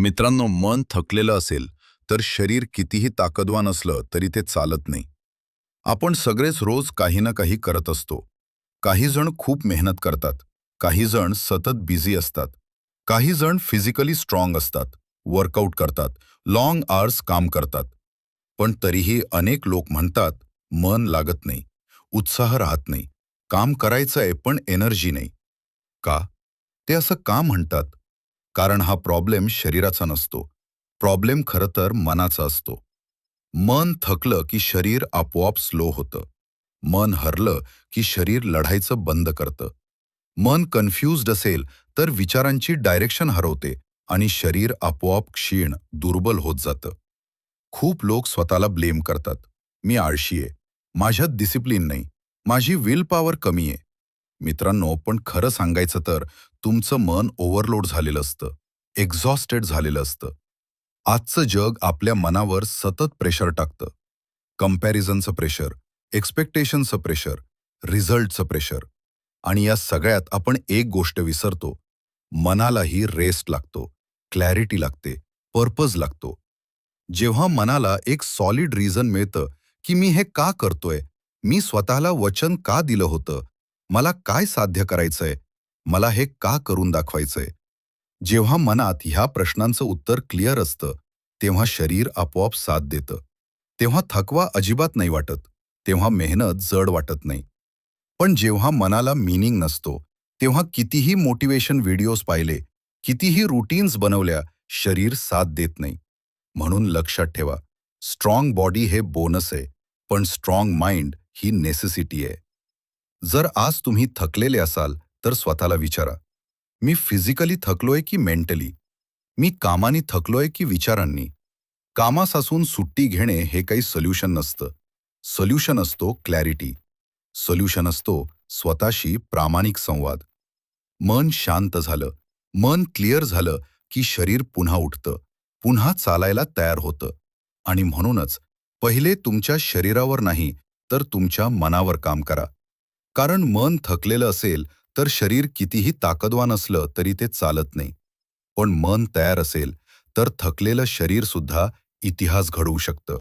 मित्रांनो मन थकलेलं असेल तर शरीर कितीही ताकदवान असलं तरी ते चालत नाही. आपण सगळेच रोज काही ना काही करत असतो. काही जण खूप मेहनत करतात. काही जण सतत बिझी असतात. काही जण फिजिकली स्ट्रॉंग असतात. वर्कआउट करतात. लाँग आवर्स काम करतात. पण तरीही अनेक लोक म्हणतात मन लागत नाही. उत्साह राहत नाही. काम करायचंय पण एनर्जी नाही. का? ते असं का म्हणतात? कारण हा प्रॉब्लेम शरीराचा नसतो. प्रॉब्लेम खरं तर मनाचा असतो. मन थकलं की शरीर आपोआप स्लो होतं. मन हरलं की शरीर लढायचं बंद करतं. मन कन्फ्युज्ड असेल तर विचारांची डायरेक्शन हरवते आणि शरीर आपोआप क्षीण दुर्बल होत जातं. खूप लोक स्वतःला ब्लेम करतात. मी आळशी आहे माझ्यात डिसिप्लिन नाही. माझी विल पॉवर कमी आहे मित्रांनो पण खरं सांगायचं तर तुमचं मन ओव्हरलोड झालेलं असतं. एक्झॉस्टेड झालेलं असतं. आजचं जग आपल्या मनावर सतत प्रेशर टाकतं. कम्पॅरिझनचं प्रेशर एक्सपेक्टेशनचं प्रेशर रिझल्टचं प्रेशर. आणि या सगळ्यात आपण एक गोष्ट विसरतो. मनालाही रेस्ट लागतो. क्लॅरिटी लागते. पर्पज लागतो. जेव्हा मनाला एक सॉलिड रिझन मिळतं की मी हे का करतोय? मी स्वतःला वचन का दिलं होतं? मला काय साध्य करायचंय? मला हे का करून दाखवायचंय? जेव्हा मनात ह्या प्रश्नांचं उत्तर क्लिअर असतं तेव्हा शरीर आपोआप साथ देतं. तेव्हा थकवा अजिबात नाही वाटत तेव्हा मेहनत जड वाटत नाही. पण जेव्हा मनाला मिनिंग नसतो तेव्हा कितीही मोटिवेशन व्हिडिओज पाहिले कितीही रुटीन्स बनवल्या शरीर साथ देत नाही. म्हणून लक्षात ठेवा स्ट्रॉंग बॉडी हे बोनस आहे पण स्ट्रॉंग माइंड ही नेसेसिटी आहे. जर आज तुम्ही थकलेले असाल तर स्वतःला विचारा. मी फिजिकली थकलोय की मेंटली मी कामानी थकलोय की विचारांनी? कामासासून सुट्टी घेणे हे काही सोल्युशन नसतं. सोल्युशन असतो क्लॅरिटी सोल्युशन असतो स्वतःशी प्रामाणिक संवाद. मन शांत झालं. मन क्लिअर झालं की शरीर पुन्हा उठतं. पुन्हा चालायला तयार होतं. आणि म्हणूनच पहिले तुमच्या शरीरावर नाही तर तुमच्या मनावर काम करा. कारण मन थकलेलं असेल तर शरीर कितीही ताकदवान असलं तरी ते चालत नाही. पण मन तयार असेल तर थकलेलं शरीरसुद्धा इतिहास घडवू शकतं.